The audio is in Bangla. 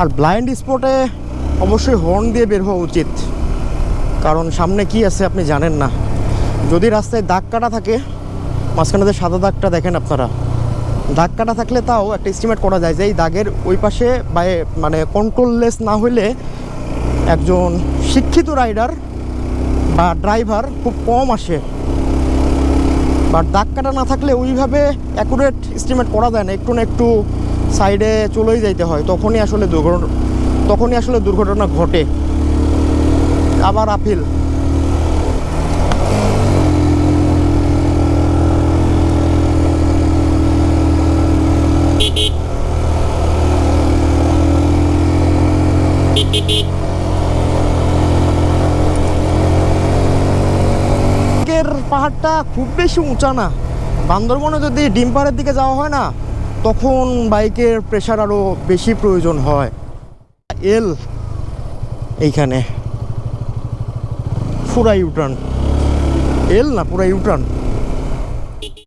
আর ব্লাইন্ড স্পটে অবশ্যই হর্ন দিয়ে বের হওয়া উচিত। কারণ সামনে কি আছে আপনি জানেন না। যদি রাস্তায় দাগ কাটা থাকে, মাঝখানে যে সাদা দাগটা দেখেন আপনারা। দাগ কাটা থাকলে তাও একটা এস্টিমেট করা যায় যে এই দাগের ওই পাশে বা মানে কন্ট্রোললেস না হলে একজন শিক্ষিত রাইডার বা ড্রাইভার খুব কম আসে। বা দাগ কাটা না থাকলে ওইভাবে অ্যাকুরেট এস্টিমেট করা যায় না। একটু না একটু সাইডে চলেই যাইতে হয়। তখনই আসলে দুর্ঘটনা, তখনই আসলে দুর্ঘটনা ঘটে। আবার আপিল। পাহাড়টা খুব বেশি উঁচা না। বান্দরবনে যদি ডিম পাহাড়ের দিকে যাওয়া হয় না তখন বাইকের প্রেশার আরও বেশি প্রয়োজন হয়। এল এইখানে। পুরা ইউটার্ন এল না পুরা ইউটার্ন